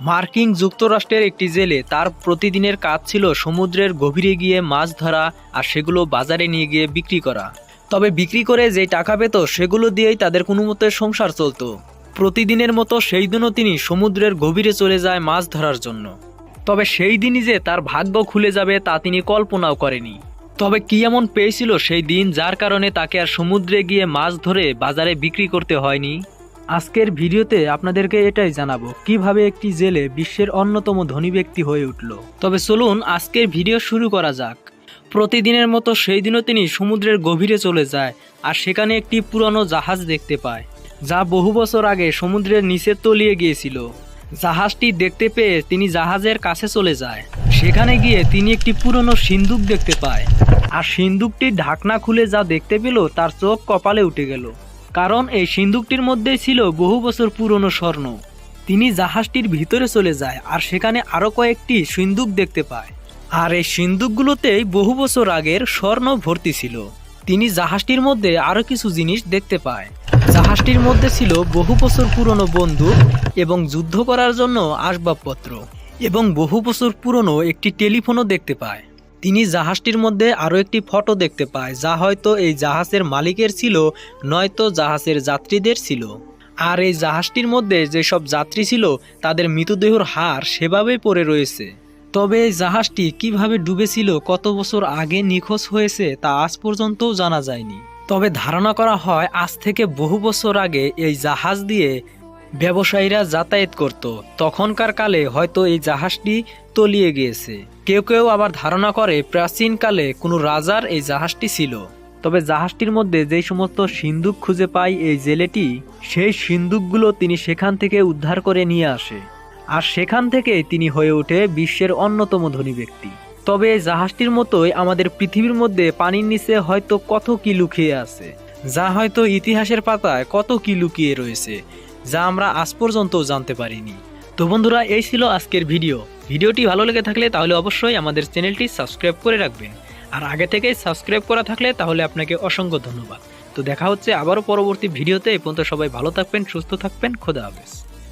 মার্কিন যুক্তরাষ্ট্রের একটি জেলে তার প্রতিদিনের কাজ ছিল সমুদ্রের গভীরে গিয়ে মাছ ধরা আর সেগুলো বাজারে নিয়ে গিয়ে বিক্রি করা। তবে বিক্রি করে যে টাকা পেত, সেগুলো দিয়েই তাদের কোনো মতে সংসার চলতো। প্রতিদিনের মতো সেই দিনও তিনি সমুদ্রের গভীরে চলে যায় মাছ ধরার জন্য। তবে সেই দিনই যে তার ভাগ্য খুলে যাবে তা তিনি কল্পনাও করেনি। তবে কি এমন পেয়েছিল সেই দিন যার কারণে তাকে আর সমুদ্রে গিয়ে মাছ ধরে বাজারে বিক্রি করতে হয়নি? আজকের ভিডিওতে আপনাদেরকে এটাই জানাব, কীভাবে একটি জেলে বিশ্বের অন্যতম ধনী ব্যক্তি হয়ে উঠল। তবে চলুন আজকের ভিডিও শুরু করা যাক। প্রতিদিনের মতো সেই দিনও তিনি সমুদ্রের গভীরে চলে যায় আর সেখানে একটি পুরনো জাহাজ দেখতে পায়, যা বহু বছর আগে সমুদ্রের নিচে তলিয়ে গিয়েছিল। জাহাজটি দেখতে পেয়ে তিনি জাহাজের কাছে চলে যায়। সেখানে গিয়ে তিনি একটি পুরনো সিন্দুক দেখতে পায়। আর সিন্দুকটির ঢাকনা খুলে যা দেখতে পেল, তার চোখ কপালে উঠে গেল। কারণ এই সিন্দুকটির মধ্যেই ছিল বহু বছর পুরনো স্বর্ণ। তিনি জাহাজটির ভিতরে চলে যায় আর সেখানে আরও কয়েকটি সিন্দুক দেখতে পায়। আর এই সিন্দুকগুলোতেই বহু বছর আগের স্বর্ণ ভর্তি ছিল। তিনি জাহাজটির মধ্যে আরও কিছু জিনিস দেখতে পায়। জাহাজটির মধ্যে ছিল বহু বছর পুরনো বন্দুক এবং যুদ্ধ করার জন্য আসবাবপত্র। এবং বহু বছর পুরনো একটি টেলিফোনও দেখতে পায়। তিনি জাহাজটির মধ্যে আরও একটি ফটো দেখতে পায়, যা হয়তো এই জাহাজের মালিকের ছিল, নয়তো জাহাজের যাত্রীদের ছিল। আর এই জাহাজটির মধ্যে যেসব যাত্রী ছিল, তাদের মৃতদেহর হার সেভাবেই পড়ে রয়েছে। তবে এই জাহাজটি কীভাবে ডুবেছিল, কত বছর আগে নিখোঁজ হয়েছে, তা আজ পর্যন্তও জানা যায়নি। তবে ধারণা করা হয়, আজ থেকে বহু বছর আগে এই জাহাজ দিয়ে ব্যবসায়ীরা যাতায়াত করত। তখনকার কালে হয়তো এই জাহাজটি তলিয়ে গিয়েছে। কেউ কেউ আবার ধারণা করে প্রাচীনকালে কোনো রাজার এই জাহাজটি ছিল। তবে জাহাজটির মধ্যে যে সমস্ত সিন্দুক খুঁজে পায় এই জেলেটি, সেই সিন্দুকগুলো তিনি সেখান থেকে উদ্ধার করে নিয়ে আসে। আর সেখান থেকে তিনি হয়ে ওঠে বিশ্বের অন্যতম ধনী ব্যক্তি। তবে এই জাহাজটির মতোই আমাদের পৃথিবীর মধ্যে পানির নিচে হয়তো কত কি লুকিয়ে আছে, যা হয়তো ইতিহাসের পাতায় কত কি লুকিয়ে রয়েছে যা আমরা আজ পর্যন্ত জানতে পারিনি। তো বন্ধুরা, এই ছিল আজকের ভিডিও। ভিডিওটি ভালো লেগে থাকলে তাহলে অবশ্যই আমাদের চ্যানেলটি সাবস্ক্রাইব করে রাখবেন। আর আগে থেকেই সাবস্ক্রাইব করা থাকলে তাহলে আপনাকে অসংখ্য ধন্যবাদ। তো দেখা হচ্ছে আবারও পরবর্তী ভিডিওতে। এ পর্যন্ত সবাই ভালো থাকবেন, সুস্থ থাকবেন। খোদা হাফেজ।